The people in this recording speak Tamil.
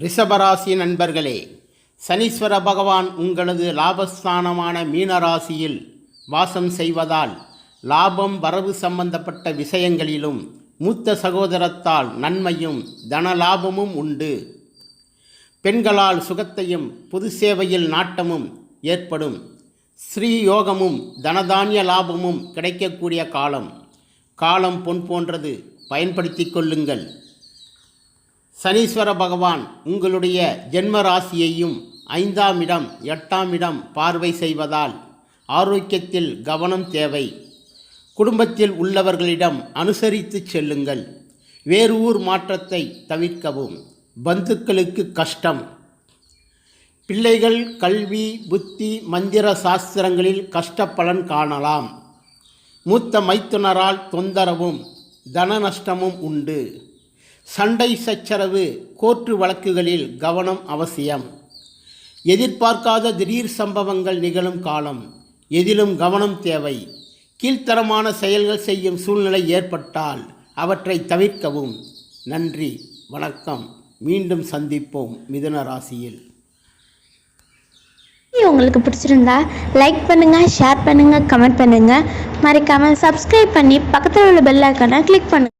ரிஷபராசி நண்பர்களே சனீஸ்வர பகவான் உங்களது லாபஸ்தானமான மீனராசியில் வாசம் செய்வதால் லாபம் வரவு சம்பந்தப்பட்ட விஷயங்களிலும் மூத்த சகோதரத்தால் நன்மையும் தனலாபமும் உண்டு. பெண்களால் சுகத்தையும் பொது சேவையில் நாட்டமும் ஏற்படும். ஸ்ரீ யோகமும் தனதானிய லாபமும் கிடைக்கக்கூடிய காலம். காலம் பொன் போன்றது பயன்படுத்திக் கொள்ளுங்கள். சனீஸ்வர பகவான் உங்களுடைய ஜென்ம ராசியையும் ஐந்தாம் இடம் எட்டாம் இடம் பார்வை செய்வதால் ஆரோக்கியத்தில் கவனம் தேவை. குடும்பத்தில் உள்ளவர்களிடம் அனுசரித்து செல்லுங்கள். வேறு ஊர் மாற்றத்தை தவிர்க்கவும். பந்துக்களுக்கு கஷ்டம். பிள்ளைகள் கல்வி புத்தி மந்திர சாஸ்திரங்களில் கஷ்டப்பலன் காணலாம். மூத்த மைத்துனரால் தொந்தரவும் தன நஷ்டமும் உண்டு. சண்டை சச்சரவு கோர்ட்டு வழக்குகளில் கவனம் அவசியம். எதிர்பார்க்காத திடீர் சம்பவங்கள் நிகழும் காலம். எதிலும் கவனம் தேவை. கீழ்த்தரமான செயல்கள் செய்யும் சூழ்நிலை ஏற்பட்டால் அவற்றை தவிர்க்கவும். நன்றி வணக்கம். மீண்டும் சந்திப்போம் மிதுன ராசியில். உங்களுக்கு பிடிச்சிருந்தா லைக் பண்ணுங்க ஷேர் பண்ணுங்க கமெண்ட் பண்ணுங்க. மறக்காம சப்ஸ்கிரைப் பண்ணி பக்கத்தில் உள்ள பெல் ஐக்கானை கிளிக் பண்ணுங்க.